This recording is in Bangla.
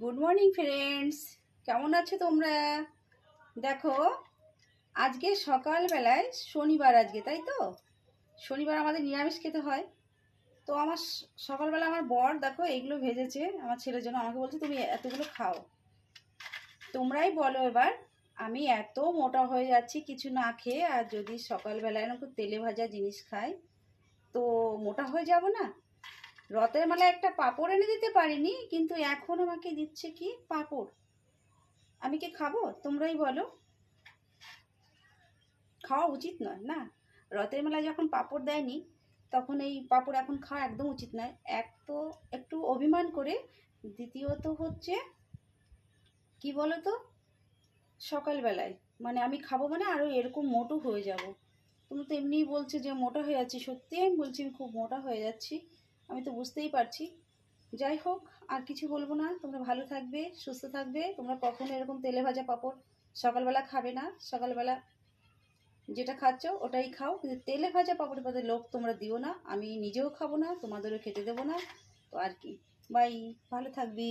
গুড মর্নিং ফ্রেন্ডস কেমন আছো তোমরা? দেখো, আজকে সকালবেলায় শনিবার আজকে, তাই তো? শনিবার আমাদের নিরামিষ খেতে হয়। তো আমার সকালবেলা আমার বর, দেখো, এগুলো ভেজেছে। আমার ছেলের জন্য আমাকে বলছে, তুমি এতগুলো খাও। তোমরাই বলো এবার, আমি এত মোটা হয়ে যাচ্ছি, কিছু না খেয়ে, আর যদি সকালবেলায় এরকম তেলে ভাজা জিনিস খাই, তো মোটা হয়ে যাব না? রথের মেলায় একটা পাপড় এনে দিতে পারিনি, কিন্তু এখন আমাকে দিচ্ছে কি পাপড়। আমি কি খাব? তোমরাই বলো। খাওয়া উচিত নয়, না? রথের মেলায় যখন পাঁপড় দেয়নি, তখন এই পাপড় এখন খাওয়া একদম উচিত নয়। এক তো একটু অভিমান করে, দ্বিতীয়ত হচ্ছে, কি বলো তো সকালবেলায়। মানে আমি খাব মানে আরও এরকম মোটো হয়ে যাব। তুমি তো এমনিই বলছো যে মোটা হয়ে যাচ্ছি। সত্যি আমি বলছি আমি খুব মোটা হয়ে যাচ্ছি। আমি তো বুঝতেই পারছি। যাই হোক, আর কিছু বলব না। তোমরা ভালো থাকবে, সুস্থ থাকবে। তোমরা কখনো এরকম তেলে ভাজা পাপড় সকালবেলা খাবে না। সকালবেলা যেটা খাচ্ছ ওটাই খাও। কিন্তু তেলে ভাজা পাপড়ের পাতে লোক তোমরা দিও না। আমি নিজেও খাব না, তোমাদেরও খেতে দেবো না। তো আর কি। বাই। ভালো থাকবে।